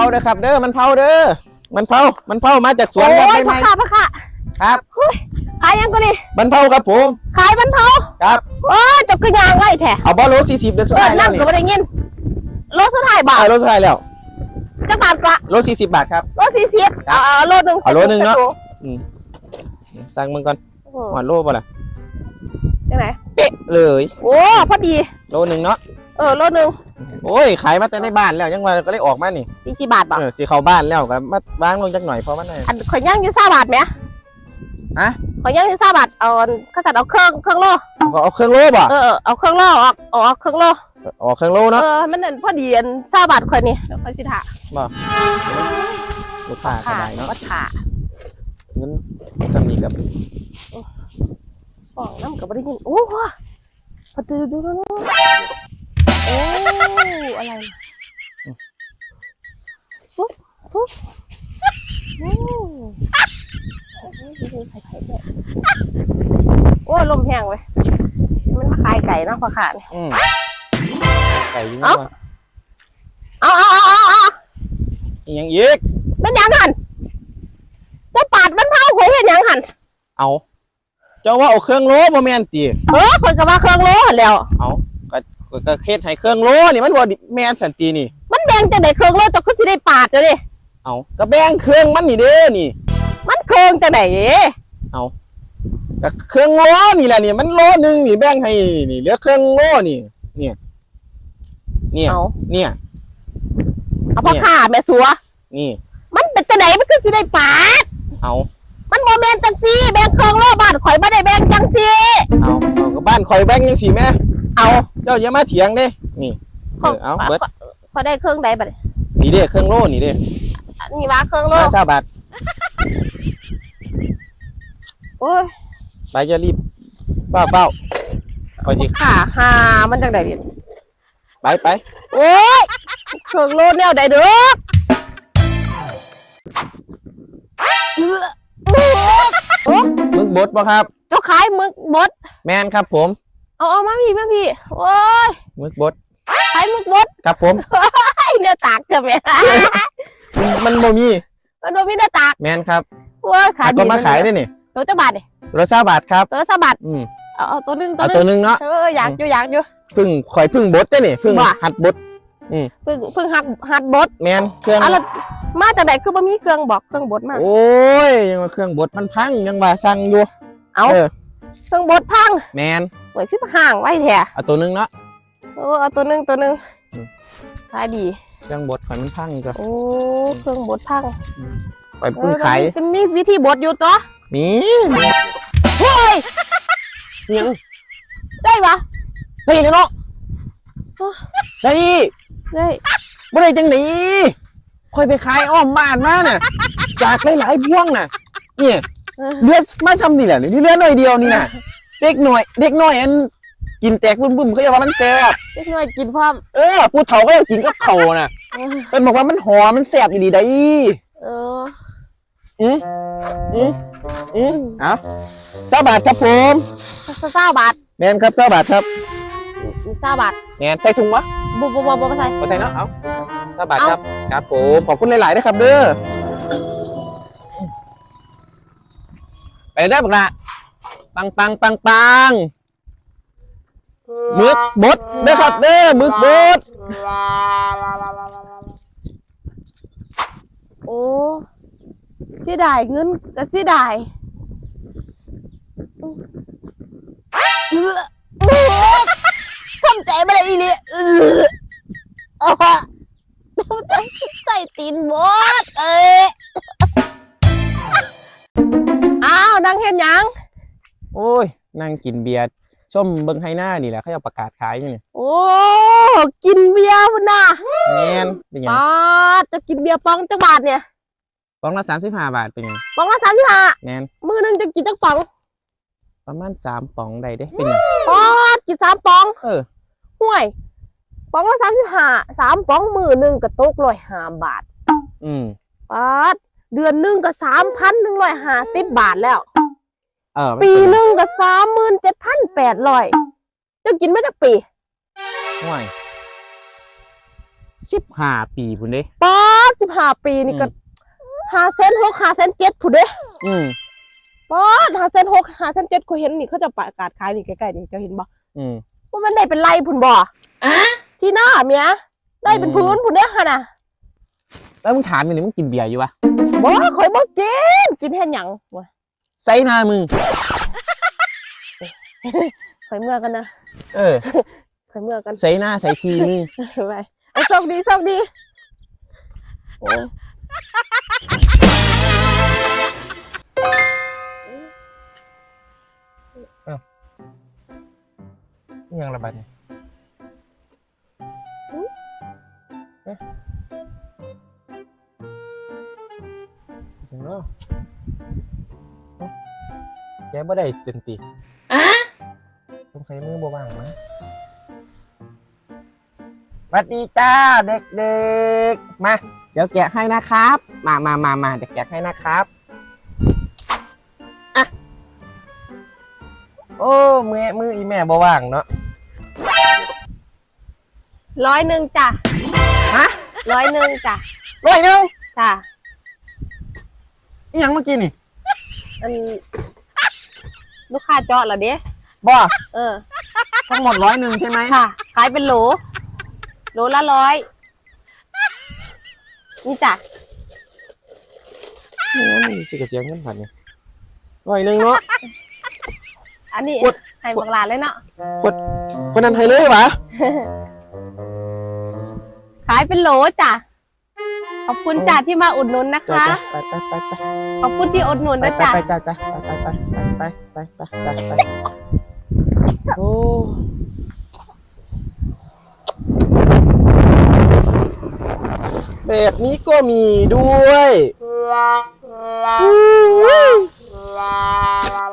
ผาเด้อครับ เด้อมันเผาเด้อมันเผามันเผามาจากสวนครับโอ้ยไม่พ่อไม่ค่ะพ่อค่ะครับขายยังก็นี่มันเผาครับผม ขายบรรเทาครับโอ้ยเจบกระยางไว้แท้เอาบอลโลสี่สิบเดือนสุดเปิท้าดยแล้นั่วงนี่ก็ไม่ได้ยินโลสุดท้ายบาทเอาโลสุดท้ายแล้วจักบาทกว่าโลสี่สิบบาทครับ โลสี่สิบครับเอาเอาโลหนึ่งเอาโลหนึ่งเนอะสร็จสั่งมึงก่อนโอ้โหหวานโลป่ะล่ะยังไงเป๊ะเลย โอ้พอดีโลหนึ่งเนาะ เออโลหนึ่งโอ้ยขายมาแต่ในบ้านแล้วยังว่าก็ได้ออกมานี่สี่สิบบาทบ่เออสิเข้าบ้านแล้วก็มาบ้างลงจักหน่อยเพราะมันน่ะอันข่อยย่างอยู่ซาบาทไหมฮะข่อยย่างอยู่ซาบาทเอาอันก็จัดเอาเครื่องเครื่องโลเอาเอาเครื่องโลป่ะเออเออเอาเครื่องโลออกเอาเอาเครื่องโลออกเครื่องโลเอเนาะอมันนั่นพอดีอันซาบาทข่อยนี่เดี๋ยวข่อยสิถ่าลูกค้าก็ค่ะได้เนาะก็ถ่าเงินสำนีกับฟองน้ำก็ไม่ได้ยินโอ้โหพอดูดูดูดู โอ้อะไรฟุ๊บฟุ๊บโอ้โอ้ลมแห้งเว้ยมันมาขายไก่เนาะพอขาดอืมไก่ยิงเอ้าเอาเอาเอาเอาเอาอีหยังอีกเป็นยังหันเจะปาดมันเท้าหวยเห็นยังหันเอาเจ้าว่าเอาเครื่องโลบ่แม่นติเออคนก็ว่าเครื่องโลหันแล้วเอา ก็ก็ก็เฮ็ดให้เครื่องโลนี่มันบ่แม่นสันตินี่ มันแบ่งจากไหนเครื่องโลจะก็สิได้ปาดจ้ะดิเอาก็แบ่งเครื่องมันนี่เด้อนี่ มันเครื่องจากไหนก็เครื่องโลนี่แหละนี่มันโลหนึงนี่แบ่งให้นี่เหลือเครื่องโลนี่ เนี่ย เนี่ยเอาเนี่ยเอาพ่อขาแม่สัว นี่ มันเป็นจังไหนมันคือสิได้ปาดเอามันโมเมนต์จังซี่แบ่งเครื่องโลบ้านข่อยไม่ได้แบ่งจังซี่เอาเอาก็บ้านข่อยแบ่งจังซี่แม่ เอาเจ้าอย่ามาเถียงเด้ นี่เออเอาเบิดข่อยได้เครื่องใดบัดนี้นี่เด้เครื่องโลนี่เด้อันนี่ว่าเครื่องโลห้าสิบบาทโอ้ยไปจะรีบเป้าเป้าไปจิขาหามันจังไดดิไปไปโอ้ยเครื่องโลแนวใดเด้อเอื้อโอ้มึกบดป่ะครับ เจ้าขายมึกบดแมนครับผม เอาเอามาพี่มาพี่โอ้ยมึกบดขายมึกบดครับผมไอ้เนื้อตากจะแม่มันมันโมมีมันบ่มีเนื้อตากแมนครับโอ้ยขายดีก็มาขายได้นี่ตัวเจ้าบาทนี่รถซาบาทครับตัวละสามบาทอืมเอาเอาตัวหนึงตัเอาวหตัวนึงหนึงเนาะเอออยากอยู่อยากอยู่พึ่งข่อยพึ่งบดได้นี่พึ่งว่าหัดบดเพิ่งเพิ่งหัดหัดบดแมนเครื่องอะไรมาจากไหนคือบ่มีเครื่องบอกเครื่องบดมาโอ้ยยังว่าเครื่องบดมันพังยังว่าสั่งอยู่เอาเออเครื่องบดพังแมน เหมือนขึ้นห่างไว้แท้เอาตัวหนึงเนาะโอ้เอาตัวหนึงตัวหนึงอืมขายดีเครื่องบดข่อยมันพังก็โอ้เครื่องบดพังข่อยเพิ่งขายเออจะมีวิธีบดอยู่ตัวมีเฮ้ยยังได้ปะเฮ้ยเนาะโอ้ได้ได้บ่ได้จังได๋ข่อยไปขายอ้อมบ้านมาน่ะ จากหลายๆพวงน่ะ เนี่ยเออเลือดมาซ้ำนี่แหละนี่เลือดหน่อยเดียวนี่น่ะ เด็กหน่อย เด็กน้อยอันกินแตกบึ้มๆเขาจะว่ามันแซ่บเล็กน้อยกินพร้อมเออผู้เฒ่าก็จะกินกับเขาวน่ะเออเป็นบอกว่ามันหอมมันแซ่บอีดีได้เอออืมอืมอืมเอาสาบาทครับผมเศร้าบาทแมนครับสาบาทครับเศร้าบาทแมนใส่ถุงวะบุบบุบบุบใส่เอาใส่เนาะเอาสาบาทเอาครับครับผมขอบคุณหลายๆนะครับเด้อไปได้ปะละ ปังปังปังปังมึกบดเด้อครับเด้อมึกบดโอ้เสียดายเงินก็เสียดายเออเออทำใจไม่ได้อีเลยเออเอาอะใส่ตีนบดเอ้ยอ้าวนั่งเห็นยัง โอ้ยนั่งกินเบียร์ส้มเบิ้งไฮหน้านี่แหละเขาจะประกาศขายอยู่นี่โอ้กินเบียร์พุ่นน่ะแมนเป็นหยังป้าดจะกินเบียร์ปองจักบาทเนี่ยฟองละสามสิบห้าบาทเป็นหยังปองละสามสิบห้าแมนมือหนึงจะกินจักปอง ประมาณสามป๋องใดเด้เป็นหยังป้าดกินสามปอง เออห่วยปองละสามสิบห้าสามปองมือหนึ่งก็ตกร้อยห้าบาท อืมป้าดเดือนหนึ่งก็สามพันหนึ่งร้อยห้าสิบบาทแล้วเออมัน ปีเป็นหนึ่งก็สามหมื่นเจ็ดพันแปดร้อยจะกินมาจากปีห่วยสิบห้าปีพุ่นเด้ป้าดดสิบห้าปีนี่ก็ห้าเซนหกห้าเซนเจ็ดผู้เด้อืมป้าดห้าเซนหกห้าเซนเจ็ดเขาเห็นนี่เขาจะประกาศขายนี่ใกล้ๆนี่เจะเห็นบ่อืมว่ามันได้เป็นไรพุ่นบ่ที่หน้าเมียได้เป็นพื้นพุ่นเด้อหั่นน่ะแล้วมึงถามมันนี่มึงกินเบียร์อยู่วะบ่ข่อยบ่กินกินเฮ็ดหยังวะ ไซหนามึง ข่อยเมื่อกันนะเออ ข่อยเมื่อกันไซหน้าไซทีมึง ไปเอาโชคดีโชคดีโอ้ยังระบาดเนี่ยจังเนาะเอ้า แกบ่ได้จนติต้องใส่มือบ่ว่างมั้ยสวัสดีจ้าเด็กๆ มา เดี๋ยวแกะให้นะครับ มามามามาเดี๋ยวแกะให้นะครับอะโอ้มือมืออีแม่บ่ว่างเนาะร้อยหนึ่งจ้ะฮะร้อยหนึ่งจ้ะร้อยหนึ่งจ้ะอีหยังเมื่อกี้นี่อัน ลูกค้าเจาะเหรอเด้บ่เออ ทั้งหมดร้อยหนึ่งใช่ไหมค่ะ ขายเป็นโหล โหลละร้อย นี่จ้ะโอ้ยสิกระเจียงเงินผ่านเนี่ยร้อยหนึ่งเนาะ อันนี้กดให้บักหลานเลยเนาะ คนนั้นให้เลยวะขายเป็นโหลจ้ะข ขอบคุณจ่าที่มาอุดหนุนนะคะ ไปไปไปไปขอบคุณที่อุดหนุนไปนะไปจ๊ะ ไปไปไปไปไปไปไปไปไปโอ้แบบนี้ก็มีด้วย Wow.